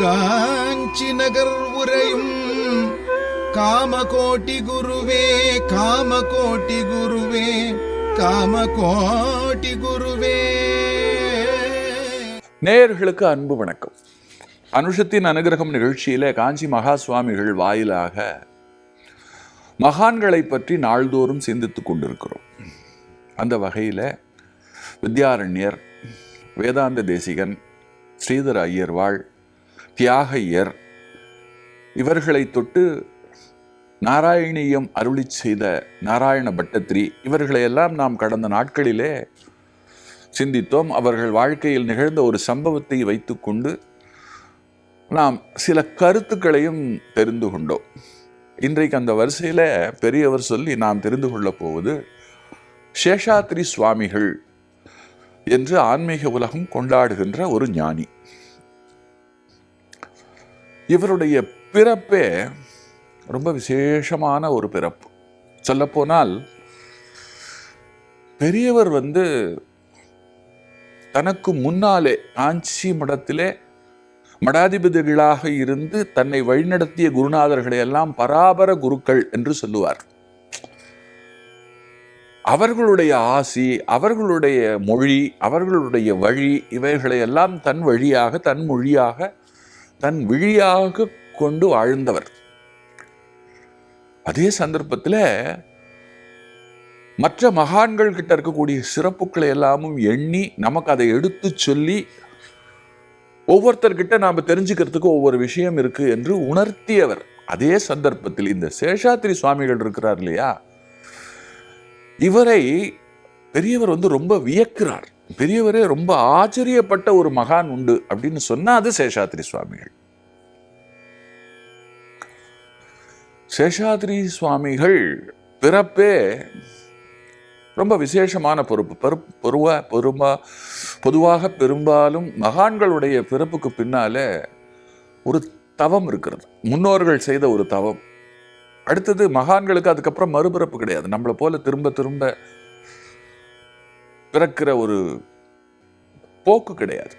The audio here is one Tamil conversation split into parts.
காஞ்சி நகர் உரையும் காமகோட்டி குருவே காமகோட்டி குருவே காமகோட்டி குருவே. நேயர்களுக்கு அன்பு வணக்கம். அனுஷத்தின் அனுகிரகம் நிகழ்ச்சியில காஞ்சி மகா சுவாமிகள் வாயிலாக மகான்களை பற்றி நாள்தோறும் சிந்தித்துக் கொண்டிருக்கிறோம். அந்த வகையில் வித்யாரண்யர் வேதாந்த தேசிகன் ஸ்ரீதர ஐயர்வாள் தியாகையர். இவர்களை தொட்டு நாராயணியம் அருளி செய்த நாராயண பட்டத்திரி இவர்களையெல்லாம் நாம் கடந்த நாட்களிலே சிந்தித்தோம். அவர்கள் வாழ்க்கையில் நிகழ்ந்த ஒரு சம்பவத்தை வைத்துக்கொண்டு நாம் சில கருத்துக்களையும் தெரிந்து கொண்டோம். இன்றைக்கு அந்த வரிசையில் பெரியவர் சொல்லி நாம் தெரிந்து கொள்ளப் போவது சேஷாத்ரி சுவாமிகள் என்று ஆன்மீக உலகம் கொண்டாடுகின்ற ஒரு ஞானி. இவருடைய பிறப்பே ரொம்ப விசேஷமான ஒரு பிறப்பு. சொல்லப்போனால் பெரியவர் வந்து தனக்கு முன்னாலே காஞ்சி மடத்திலே மடாதிபதிகளாக இருந்து தன்னை வழிநடத்திய குருநாதர்களை எல்லாம் பராபர குருக்கள் என்று சொல்லுவார். அவர்களுடைய ஆசி அவர்களுடைய மொழி அவர்களுடைய வழி இவைகளை எல்லாம் தன் வழியாக தன் மொழியாக தன் விழியாக கொண்டு வாழ்ந்தவர். அதே சந்தர்ப்பத்தில் மற்ற மகான்கள் கிட்ட இருக்கக்கூடிய சிறப்புகளை எல்லாமும் எண்ணி நமக்கு அதை எடுத்து சொல்லி ஒவ்வொருத்தர்கிட்ட நாம் தெரிஞ்சுக்கிறதுக்கு ஒவ்வொரு விஷயம் இருக்கு என்று உணர்த்தியவர். அதே சந்தர்ப்பத்தில் இந்த சேஷாத்திரி சுவாமிகள் இருக்கிறார் இல்லையா? இவரை பெரியவர் வந்து ரொம்ப வியக்கிறார். பெரியவரே ரொம்ப ஆச்சரியப்பட்ட ஒரு மகான் உண்டு அப்படின்னு சொன்னா அது சேஷாத்ரி சுவாமிகள். சேஷாத்ரி சுவாமிகள் பிறப்பே ரொம்ப விசேஷமான பொறுப்பு. பெரு பொருவா பொறுமா பொதுவாக பெரும்பாலும் மகான்களுடைய பிறப்புக்கு பின்னால ஒரு தவம் இருக்கிறது. முன்னோர்கள் செய்த ஒரு தவம். அடுத்தது மகான்களுக்கு அதுக்கப்புறம் மறுபிறப்பு கிடையாது. நம்மளை போல திரும்ப திரும்ப பிறக்கிற ஒரு போக்கு கிடையாது.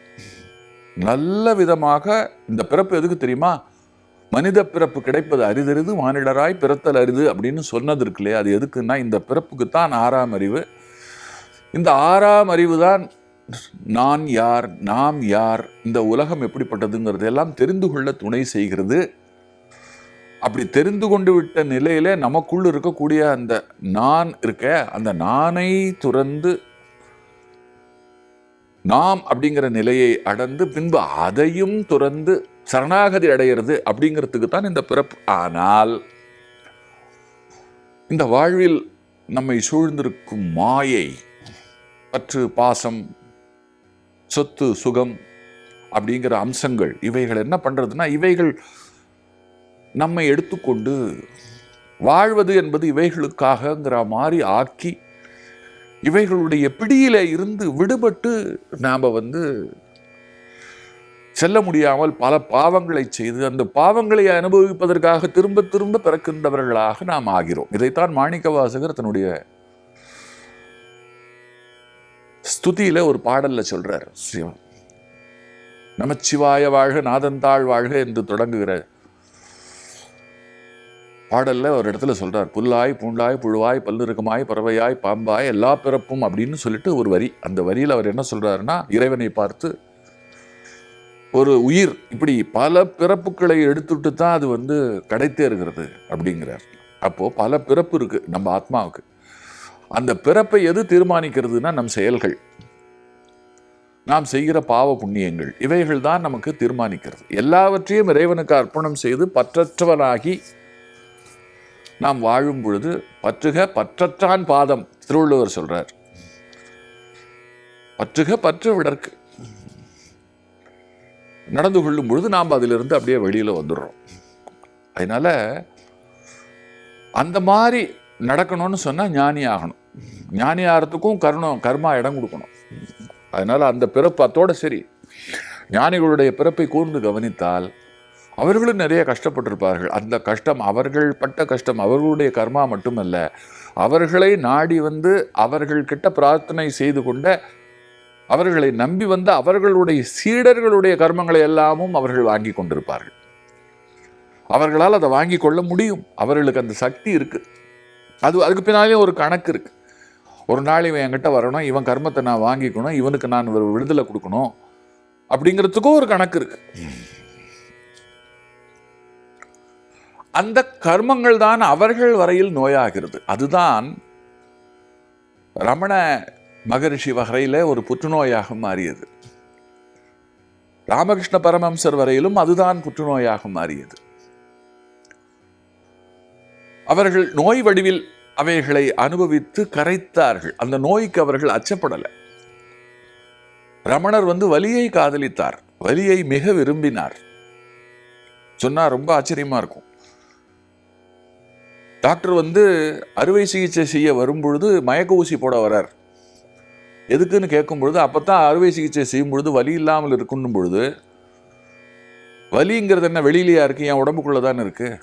நல்ல விதமாக இந்த பிறப்பு எதுக்கு தெரியுமா? மனித பிறப்பு கிடைப்பது அரிதறிது மானிடராய் பிறத்தல் அரிது அப்படின்னு சொன்னது இருக்கு இல்லையா? அது எதுக்குன்னா இந்த பிறப்புக்கு தான் ஆறாம் அறிவு. இந்த ஆறாம் அறிவு தான் நான் யார் நாம் யார் இந்த உலகம் எப்படிப்பட்டதுங்கிறது எல்லாம் தெரிந்து கொள்ள துணை செய்கிறது. அப்படி தெரிந்து கொண்டு விட்ட நிலையில நமக்குள் இருக்கக்கூடிய அந்த நான் இருக்க அந்த நானை துறந்து நாம் அப்படிங்கிற நிலையை அடந்து பின்பு அதையும் துறந்து சரணாகதி அடையிறது அப்படிங்கிறதுக்கு தான் இந்த பிறப்பு. ஆனால் இந்த வாழ்வில் நம்மை சூழ்ந்திருக்கும் மாயை பற்று பாசம் சொத்து சுகம் அப்படிங்கிற அம்சங்கள் இவைகள் என்ன பண்ணுறதுன்னா இவைகள் நம்மை எடுத்துக்கொண்டு வாழ்வது என்பது இவைகளுக்காகங்கிற மாதிரி ஆக்கி இவைகளுடைய பிடியில இருந்து விடுபட்டு நாம் வந்து செல்ல முடியாமல் பல பாவங்களை செய்து அந்த பாவங்களை அனுபவிப்பதற்காக திரும்ப திரும்ப பிறக்கின்றவர்களாக நாம் ஆகிறோம். இதைத்தான் மாணிக்க வாசகர் தன்னுடைய ஸ்துதியில ஒரு பாடல்ல சொல்றார். சிவன் நமச்சிவாய வாழ்க நாதந்தாள் வாழ்க என்று தொடங்குகிற பாடலில் ஒரு இடத்துல சொல்கிறார் புல்லாய் பூண்டாய் புழுவாய் பல்லிருக்கமாய் பறவையாய் பாம்பாய் எல்லா பிறப்பும் அப்படின்னு சொல்லிட்டு ஒரு வரி. அந்த வரியில் அவர் என்ன சொல்கிறாருன்னா இறைவனை பார்த்து ஒரு உயிர் இப்படி பல பிறப்புகளை எடுத்துட்டு தான் அது வந்து கிடைத்தே இருக்கிறது அப்படிங்கிறார். அப்போது பல பிறப்பு இருக்குது நம்ம ஆத்மாவுக்கு. அந்த பிறப்பை எது தீர்மானிக்கிறதுனா நம் செயல்கள். நாம் செய்கிற பாவ புண்ணியங்கள். இவைகள் தான் நமக்கு தீர்மானிக்கிறது. எல்லாவற்றையும் இறைவனுக்கு அர்ப்பணம் செய்து பற்றற்றவனாகி நாம் வாழும் பொழுது பற்றுக பற்றற்றான் பாதம் திருவள்ளுவர் சொல்றார். பற்றுக பற்று விடற்கு. நடந்து கொள்ளும் பொழுது நாம் அதிலிருந்து அப்படியே வெளியில் வந்துடுறோம். அதனால அந்த மாதிரி நடக்கணும்னு சொன்னால் ஞானி ஆகணும். ஞானி ஆகிறதுக்கும் கருணம் கர்மா இடம் கொடுக்கணும். அதனால அந்த பிறப்பு அத்தோடு சரி. ஞானிகளுடைய பிறப்பை கூர்ந்து கவனித்தால் அவர்களும் நிறைய கஷ்டப்பட்டிருப்பார்கள். அந்த கஷ்டம் அவர்கள் பட்ட கஷ்டம் அவர்களுடைய கர்மா மட்டுமல்ல அவர்களை நாடி வந்து அவர்கள் கிட்ட பிரார்த்தனை செய்து கொண்ட அவர்களை நம்பி வந்த அவர்களுடைய சீடர்களுடைய கர்மங்களை எல்லாமும் அவர்கள் வாங்கி கொண்டிருப்பார்கள். அவர்களால் அதை வாங்கி கொள்ள முடியும். அவர்களுக்கு அந்த சக்தி இருக்குது அது அதுக்கு பின்னாலே ஒரு கணக்கு இருக்குது ஒரு நாள் இவன் என்கிட்ட வரணும் இவன் கர்மத்தை நான் வாங்கிக்கணும் இவனுக்கு நான் ஒரு விடுதலை கொடுக்கணும் அப்படிங்கிறதுக்கும் ஒரு கணக்கு இருக்குது அந்த கர்மங்கள் தான் அவர்கள் வரையில் நோயாகிறது. அதுதான் ரமண மகரிஷி வகையில் ஒரு புற்றுநோயாக மாறியது. ராமகிருஷ்ண பரமம்சர் வரையிலும் அதுதான் புற்றுநோயாக மாறியது. அவர்கள் நோய் வடிவில் அவைகளை அனுபவித்து கரைத்தார்கள். அந்த நோய்க்கு அவர்கள் அச்சப்படலை. ரமணர் வந்து வலியை காதலித்தார். வலியை மிக விரும்பினார். சொன்னா ரொம்ப ஆச்சரியமா இருக்கும். டாக்டர் வந்து அறுவை சிகிச்சை செய்ய வரும்பொழுது மயக்க ஊசி போட வரார். எதுக்குன்னு கேட்கும் பொழுது அப்பதான் அறுவை சிகிச்சை செய்யும் பொழுது வலி இல்லாமல் இருக்கணும் பொழுது வலிங்கிறது என்ன வெளியிலேயா இருக்குது என் உடம்புக்குள்ளே தானே இருக்குது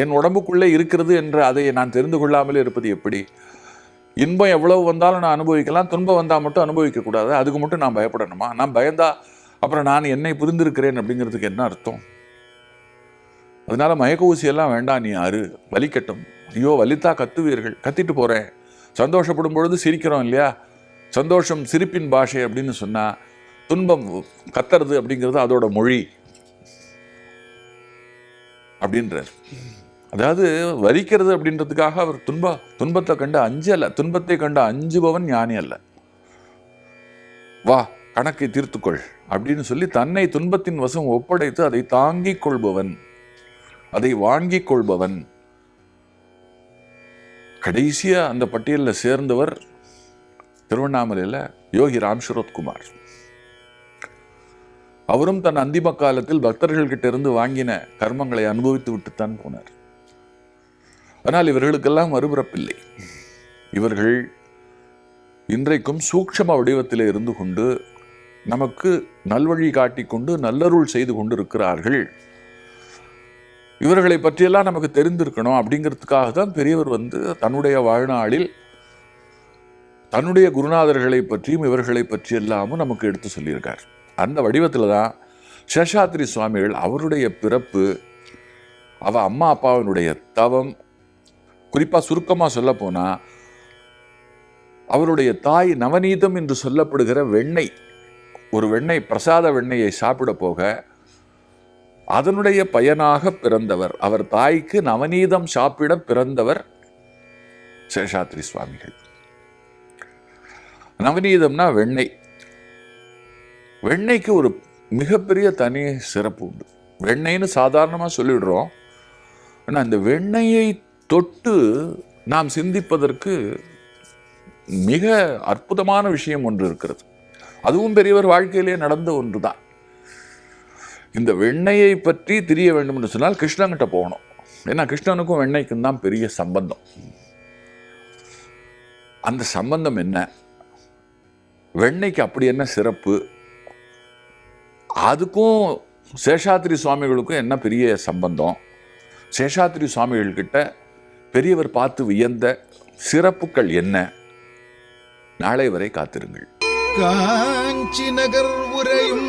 என் உடம்புக்குள்ளே இருக்கிறது என்று அதை நான் தெரிந்து கொள்ளாமலே இருப்பது எப்படி? இன்பம் எவ்வளவு வந்தாலும் நான் அனுபவிக்கலாம். துன்பம் வந்தால் மட்டும் அனுபவிக்கக்கூடாது. அதுக்கு மட்டும் நான் பயப்படணுமா? நான் பயந்தா அப்புறம் நான் என்னை புரிந்திருக்கிறேன் அப்படிங்கிறதுக்கு என்ன அர்த்தம்? அதனால் மயக்க ஊசியெல்லாம் வேண்டாம் நீ யாரு வலிக்கட்டும். ஐயோ வலித்தா கத்துவீர்கள். கத்திட்டு போகிறேன் சந்தோஷப்படும் பொழுது சிரிக்கிறோம் இல்லையா? சந்தோஷம் சிரிப்பின் பாஷை அப்படின்னு சொன்னா துன்பம் கத்துறது அப்படிங்கிறது அதோட மொழி. அப்படின்றார். அதாவது வலிக்கிறது அப்படின்றதுக்காக அவர் துன்ப துன்பத்தை கண்டு அஞ்சல துன்பத்தை கண்டு அஞ்சுபவன் ஞானி அல்ல. வா கணக்கை தீர்த்துக்கொள் அப்படின்னு சொல்லி தன்னை துன்பத்தின் வசம் ஒப்படைத்து அதை தாங்கிக் கொள்பவன். அதை வாங்கிக் கொள்பவன். கடைசியா அந்த பட்டியலில் சேர்ந்தவர் திருவண்ணாமலையில் யோகி ராம் குமார் அவரும் தன் அந்திம காலத்தில் பக்தர்கள்கிட்ட இருந்து வாங்கின கர்மங்களை அனுபவித்து விட்டுத்தான் போனார். ஆனால் இவர்களுக்கெல்லாம் மறுபிறப்பில்லை. இவர்கள் இன்றைக்கும் சூக்ஷம வடிவத்தில் இருந்து கொண்டு நமக்கு நல்வழி காட்டிக்கொண்டு நல்லருள் செய்து கொண்டு இருக்கிறார்கள் இவர்களை பற்றியெல்லாம் நமக்கு தெரிந்திருக்கணும் அப்படிங்கிறதுக்காக தான் பெரியவர் வந்து தன்னுடைய வாழ்நாளில் தன்னுடைய குருநாதர்களை பற்றியும் இவர்களை பற்றியெல்லாமும் நமக்கு எடுத்து சொல்லியிருக்கார். அந்த வடிவத்தில் தான் சேஷாத்ரி சுவாமிகள் அவருடைய பிறப்பு அவ அம்மா அப்பாவினுடைய தவம் குறிப்பாக சுருக்கமாக சொல்லப்போனால் அவருடைய தாய் நவநீதம் என்று சொல்லப்படுகிற வெண்ணெய் ஒரு வெண்ணெய் பிரசாத வெண்ணெயை சாப்பிட போக அதனுடைய பயனாக பிறந்தவர். அவர் தாய்க்கு நவநீதம் சாப்பிட பிறந்தவர் சேஷாத்ரி சுவாமிகள். நவநீதம்னா வெண்ணெய். வெண்ணெய்க்கு ஒரு மிகப்பெரிய தனி சிறப்பு உண்டு. வெண்ணெய்னு சாதாரணமாக சொல்லிடுறோம். ஆனால் இந்த வெண்ணெயை தொட்டு நாம் சிந்திப்பதற்கு மிக அற்புதமான விஷயம் ஒன்று இருக்கிறது. அதுவும் பெரியவர் வாழ்க்கையிலே நடந்த ஒன்று தான் இந்த வெண்ணையை பற்றி தெரிய வேண்டும் என்று சொன்னால் கிருஷ்ணன்கிட்ட போகணும். ஏன்னா கிருஷ்ணனுக்கும் வெண்ணைக்கும் தான் பெரிய சம்பந்தம். அந்த சம்பந்தம் என்ன? வெண்ணைக்கு அப்படி என்ன சிறப்பு? அதுக்கும் சேஷாத்ரி சுவாமிகளுக்கும் என்ன பெரிய சம்பந்தம்? சேஷாத்ரி சுவாமிகள் கிட்ட பெரியவர் பார்த்து வியந்த சிறப்புகள் என்ன? நாளை வரை காத்திருங்கள். காஞ்சி நகர் உரையும்